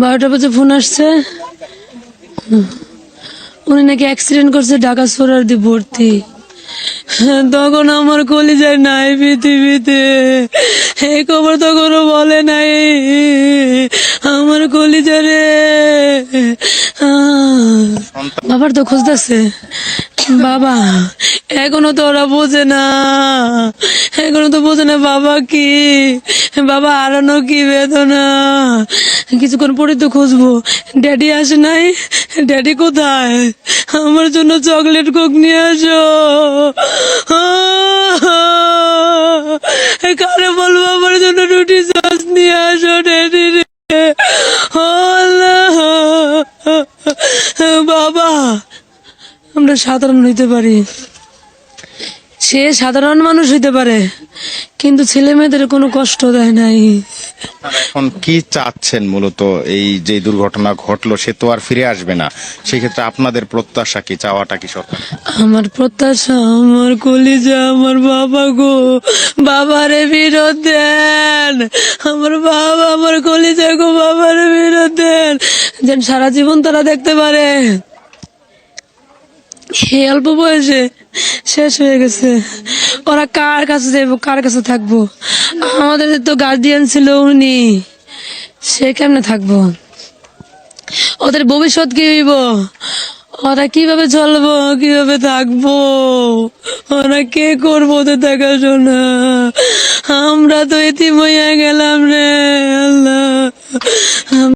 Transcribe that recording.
বারোটা বাজে ফোন আসছে। উনি নাকি অ্যাক্সিডেন্ট করছে, ঢাকা সোরার দি ভর্তি। তখন আমার কলিজায় নাই পৃথিবীতে। এই খবর তখনও বলে নাই। আমার কলিজা রে বাবার তো খুঁজতেছে বাবা এখনও তো ওরা বোঝে না। এখনও তো বোঝে না বাবা কি, বাবা হারানো কি বেদনা। কিছুক্ষণ পরে তো খুঁজবো। ড্যাডি আসে নাই ড্যাডি কোথায়? আমার জন্য চকলেট কোক নিয়ে আসো। কারে বলব আমার জন্য রুটি সস নিয়ে আসো ড্যাডি বাবা, আমরা সাধারণ হইতে পারি। সে সাধারণ মানুষ হইতে পারে কিন্তু ছেলে মেয়েদের কোনো কষ্ট দেয় নাই। এখন কি চাচ্ছেন মূলত এই যে দুর্ঘটনা ঘটলো সে তো আর ফিরে আসবে না। সেক্ষেত্রে আপনাদের প্রত্যাশা কি চাওয়াটা কি সরকার আমার প্রত্যাশা আমার কলিজা আমার বাবা গো বাবারে বিরোধ দেন। আমার বাবা আমার কলিজা গো বাবারে বিরোধ দেন। যেন সারা জীবন তারা দেখতে পারে। অল্প বয়সে শেষ হয়ে গেছে। ওরা কার কাছে যাইবো, কার কাছে থাকব? আমাদের তো গার্ডিয়ান ছিল উনি, সে কেমনে থাকব? ওদের ভবিষ্যৎ কি হইব? ওরা কীভাবে চলবো, কীভাবে থাকব? ওরা কে করব ওদের দেখাশোনা? আমরা তো এতিম গেলাম রে, আল্লাহ।